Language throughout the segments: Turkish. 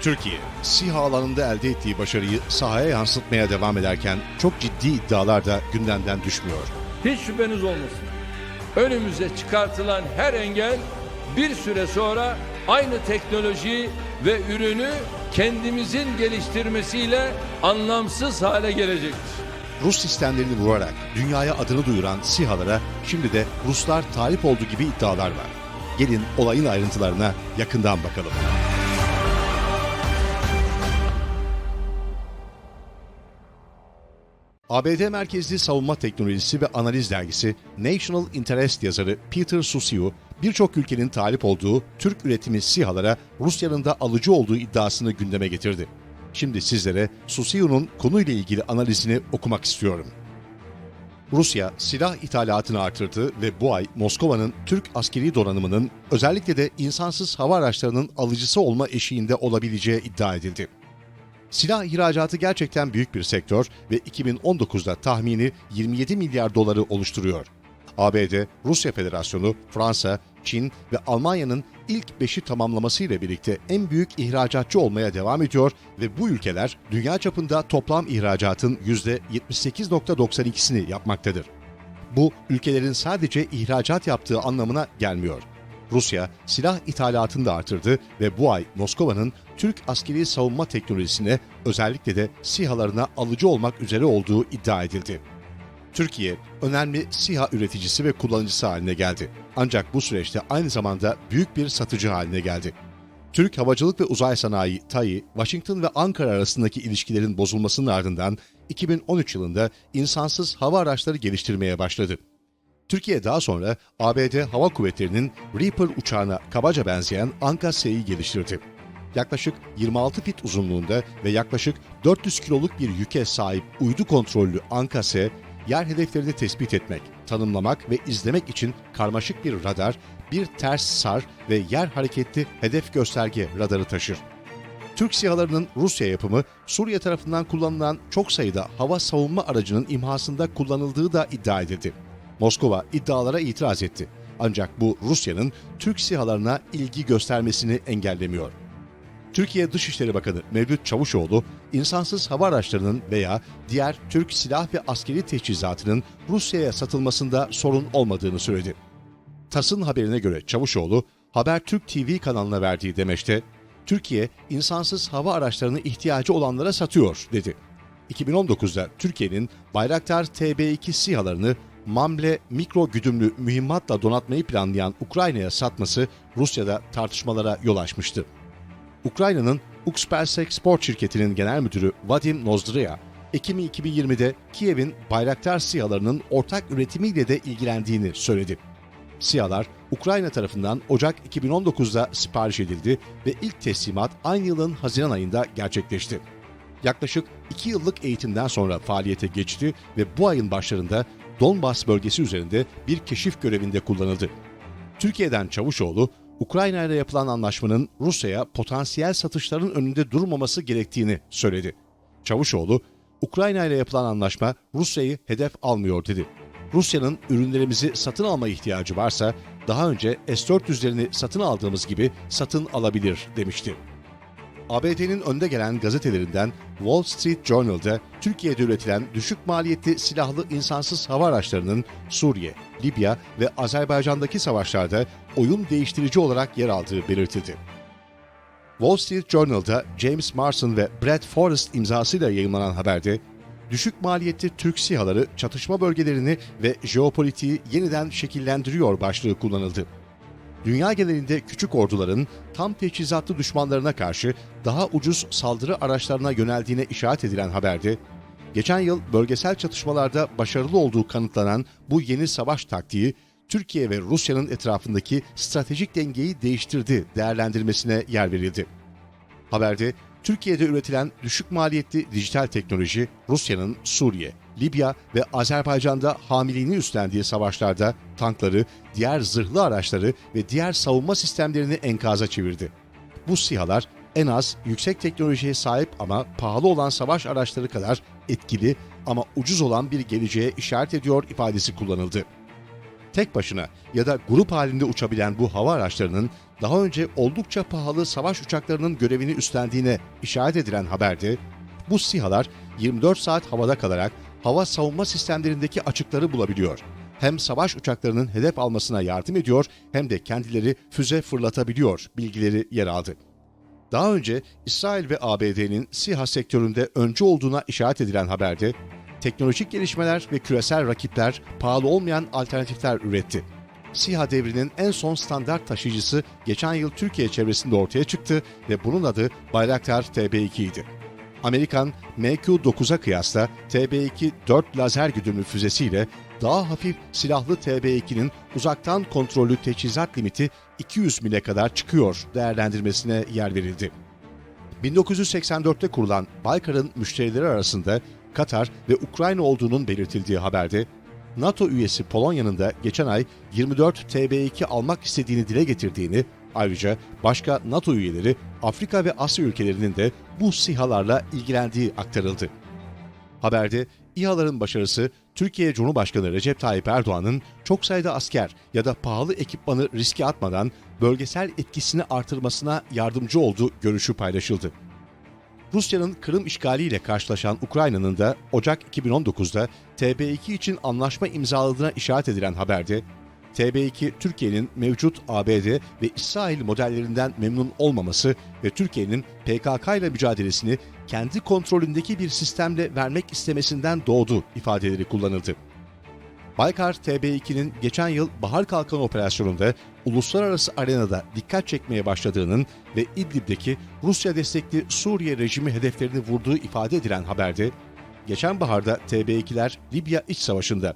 Türkiye, SİHA alanında elde ettiği başarıyı sahaya yansıtmaya devam ederken çok ciddi iddialar da gündemden düşmüyor. Hiç şüpheniz olmasın. Önümüze çıkartılan her engel bir süre sonra aynı teknoloji ve ürünü kendimizin geliştirmesiyle anlamsız hale gelecektir. Rus sistemlerini vurarak dünyaya adını duyuran SİHA'lara şimdi de Ruslar talip olduğu gibi iddialar var. Gelin olayın ayrıntılarına yakından bakalım. ABD merkezli savunma teknolojisi ve analiz dergisi National Interest yazarı Peter Susiu, birçok ülkenin talip olduğu Türk üretimi SİHA'lara Rusya'nın da alıcı olduğu iddiasını gündeme getirdi. Şimdi sizlere Susiu'nun konuyla ilgili analizini okumak istiyorum. Rusya silah ithalatını artırdı ve bu ay Moskova'nın Türk askeri donanımının özellikle de insansız hava araçlarının alıcısı olma eşiğinde olabileceği iddia edildi. Silah ihracatı gerçekten büyük bir sektör ve 2019'da tahmini 27 milyar doları oluşturuyor. ABD, Rusya Federasyonu, Fransa, Çin ve Almanya'nın ilk beşi tamamlamasıyla birlikte en büyük ihracatçı olmaya devam ediyor ve bu ülkeler dünya çapında toplam ihracatın %78.92'sini yapmaktadır. Bu ülkelerin sadece ihracat yaptığı anlamına gelmiyor. Rusya silah ithalatını da artırdı ve bu ay Moskova'nın Türk askeri savunma teknolojisine özellikle de SİHA'larına alıcı olmak üzere olduğu iddia edildi. Türkiye önemli SİHA üreticisi ve kullanıcısı haline geldi. Ancak bu süreçte aynı zamanda büyük bir satıcı haline geldi. Türk Havacılık ve Uzay Sanayi TAI, Washington ve Ankara arasındaki ilişkilerin bozulmasının ardından 2013 yılında insansız hava araçları geliştirmeye başladı. Türkiye daha sonra ABD Hava Kuvvetleri'nin Reaper uçağına kabaca benzeyen Anka-S'yi geliştirdi. Yaklaşık 26 fit uzunluğunda ve yaklaşık 400 kiloluk bir yüke sahip uydu kontrollü Anka-S, yer hedeflerini tespit etmek, tanımlamak ve izlemek için karmaşık bir radar, bir ters sar ve yer hareketli hedef gösterge radarı taşır. Türk SİHA'larının Rusya yapımı, Suriye tarafından kullanılan çok sayıda hava savunma aracının imhasında kullanıldığı da iddia edildi. Moskova iddialara itiraz etti. Ancak bu Rusya'nın Türk SİHA'larına ilgi göstermesini engellemiyor. Türkiye Dışişleri Bakanı Mevlüt Çavuşoğlu, insansız hava araçlarının veya diğer Türk silah ve askeri teçhizatının Rusya'ya satılmasında sorun olmadığını söyledi. TAS'ın haberine göre Çavuşoğlu, Habertürk TV kanalına verdiği demeçte, Türkiye insansız hava araçlarını ihtiyacı olanlara satıyor dedi. 2019'da Türkiye'nin Bayraktar TB2 SİHA'larını Mamle mikro güdümlü mühimmatla donatmayı planlayan Ukrayna'ya satması Rusya'da tartışmalara yol açmıştı. Ukrayna'nın Ukspersek Sport şirketinin genel müdürü Vadim Nozdrya, Ekim 2020'de Kiev'in Bayraktar SİHA'larının ortak üretimiyle de ilgilendiğini söyledi. SİHA'lar Ukrayna tarafından Ocak 2019'da sipariş edildi ve ilk teslimat aynı yılın Haziran ayında gerçekleşti. Yaklaşık 2 yıllık eğitimden sonra faaliyete geçti ve bu ayın başlarında Donbas bölgesi üzerinde bir keşif görevinde kullanıldı. Türkiye'den Çavuşoğlu, Ukrayna ile yapılan anlaşmanın Rusya'ya potansiyel satışların önünde durmaması gerektiğini söyledi. Çavuşoğlu, Ukrayna ile yapılan anlaşma Rusya'yı hedef almıyor dedi. Rusya'nın ürünlerimizi satın alma ihtiyacı varsa daha önce S-400'lerini satın aldığımız gibi satın alabilir demişti. ABD'nin önde gelen gazetelerinden Wall Street Journal'da Türkiye'de üretilen düşük maliyetli silahlı insansız hava araçlarının Suriye, Libya ve Azerbaycan'daki savaşlarda oyun değiştirici olarak yer aldığı belirtildi. Wall Street Journal'da James Marston ve Brad Forrest imzasıyla yayınlanan haberde düşük maliyetli Türk SİHA'ları çatışma bölgelerini ve jeopolitiği yeniden şekillendiriyor başlığı kullanıldı dünya genelinde küçük orduların tam teçhizatlı düşmanlarına karşı daha ucuz saldırı araçlarına yöneldiğine işaret edilen haberde, geçen yıl bölgesel çatışmalarda başarılı olduğu kanıtlanan bu yeni savaş taktiği, Türkiye ve Rusya'nın etrafındaki stratejik dengeyi değiştirdi değerlendirmesine yer verildi. Haberde Türkiye'de üretilen düşük maliyetli dijital teknoloji Rusya'nın Suriye, Libya ve Azerbaycan'da hamiliğini üstlendiği savaşlarda tankları, diğer zırhlı araçları ve diğer savunma sistemlerini enkaza çevirdi. Bu SİHA'lar en az yüksek teknolojiye sahip ama pahalı olan savaş araçları kadar etkili ama ucuz olan bir geleceğe işaret ediyor ifadesi kullanıldı. Tek başına ya da grup halinde uçabilen bu hava araçlarının daha önce oldukça pahalı savaş uçaklarının görevini üstlendiğine işaret edilen haberde, bu SİHA'lar 24 saat havada kalarak hava savunma sistemlerindeki açıkları bulabiliyor. Hem savaş uçaklarının hedef almasına yardım ediyor hem de kendileri füze fırlatabiliyor bilgileri yer aldı. Daha önce İsrail ve ABD'nin SİHA sektöründe öncü olduğuna işaret edilen haberde, teknolojik gelişmeler ve küresel rakipler pahalı olmayan alternatifler üretti. SİHA devrinin en son standart taşıyıcısı geçen yıl Türkiye çevresinde ortaya çıktı ve bunun adı Bayraktar TB2 idi. Amerikan MQ-9'a kıyasla TB2 4 lazer güdümlü füzesiyle daha hafif silahlı TB2'nin uzaktan kontrollü teçhizat limiti 200 mile kadar çıkıyor değerlendirmesine yer verildi. 1984'te kurulan Baykar'ın müşterileri arasında Katar ve Ukrayna olduğunun belirtildiği haberde, NATO üyesi Polonya'nın da geçen ay 24 TB2 almak istediğini dile getirdiğini, ayrıca başka NATO üyeleri Afrika ve Asya ülkelerinin de bu SİHA'larla ilgilendiği aktarıldı. Haberde İHA'ların başarısı Türkiye Cumhurbaşkanı Recep Tayyip Erdoğan'ın çok sayıda asker ya da pahalı ekipmanı riske atmadan bölgesel etkisini artırmasına yardımcı olduğu görüşü paylaşıldı. Rusya'nın Kırım işgaliyle karşılaşan Ukrayna'nın da Ocak 2019'da TB2 için anlaşma imzaladığına işaret edilen haberde, TB2 Türkiye'nin mevcut ABD ve İsrail modellerinden memnun olmaması ve Türkiye'nin PKK ile mücadelesini kendi kontrolündeki bir sistemle vermek istemesinden doğdu ifadeleri kullanıldı. Baykar TB2'nin geçen yıl Bahar Kalkanı operasyonunda uluslararası arenada dikkat çekmeye başladığının ve İdlib'deki Rusya destekli Suriye rejimi hedeflerini vurduğu ifade edilen haberde, geçen baharda TB2'ler Libya iç savaşında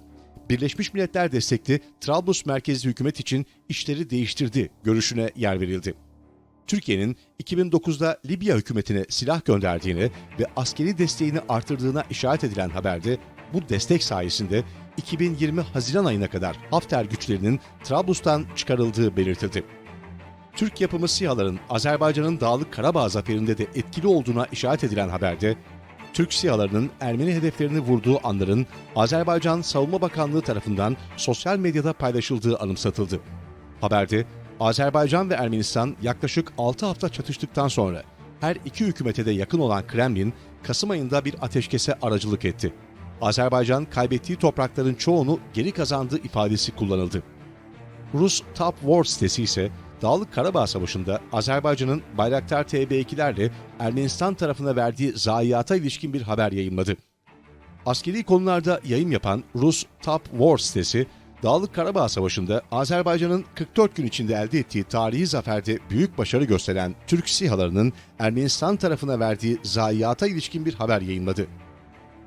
Birleşmiş Milletler destekli Trablus merkezli hükümet için işleri değiştirdi görüşüne yer verildi. Türkiye'nin 2009'da Libya hükümetine silah gönderdiğini ve askeri desteğini artırdığına işaret edilen haberde bu destek sayesinde 2020 Haziran ayına kadar Hafter güçlerinin Trablus'tan çıkarıldığı belirtildi. Türk yapımı SİHA'ların Azerbaycan'ın Dağlık Karabağ zaferinde de etkili olduğuna işaret edilen haberde, Türk SİHA'larının Ermeni hedeflerini vurduğu anların Azerbaycan Savunma Bakanlığı tarafından sosyal medyada paylaşıldığı anımsatıldı. Haberde, Azerbaycan ve Ermenistan yaklaşık 6 hafta çatıştıktan sonra her iki hükümete de yakın olan Kremlin, Kasım ayında bir ateşkese aracılık etti. Azerbaycan kaybettiği toprakların çoğunu geri kazandığı ifadesi kullanıldı. Rus Top War sitesi ise Dağlık Karabağ Savaşı'nda Azerbaycan'ın Bayraktar TB2'lerle Ermenistan tarafına verdiği zayiata ilişkin bir haber yayınladı. Askeri konularda yayın yapan Rus Top War sitesi, Dağlık Karabağ Savaşı'nda Azerbaycan'ın 44 gün içinde elde ettiği tarihi zaferde büyük başarı gösteren Türk SİHA'larının Ermenistan tarafına verdiği zayiata ilişkin bir haber yayınladı.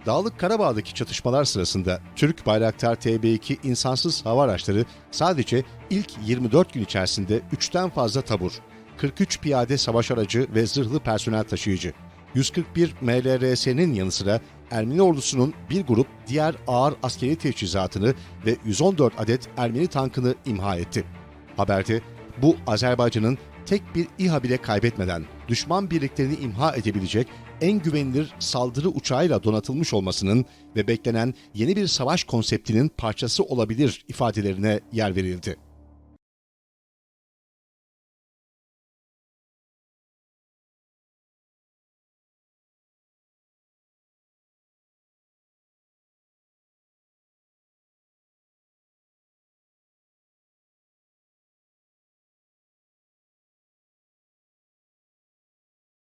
Dağlık Karabağ'daki çatışmalar sırasında Türk Bayraktar TB2 insansız hava araçları sadece ilk 24 gün içerisinde 3'ten fazla tabur, 43 piyade savaş aracı ve zırhlı personel taşıyıcı, 141 MLRS'nin yanı sıra Ermeni ordusunun bir grup diğer ağır askeri teçhizatını ve 114 adet Ermeni tankını imha etti. Haberde bu Azerbaycan'ın tek bir İHA bile kaybetmeden düşman birliklerini imha edebilecek en güvenilir saldırı uçağıyla donatılmış olmasının ve beklenen yeni bir savaş konseptinin parçası olabilir ifadelerine yer verildi.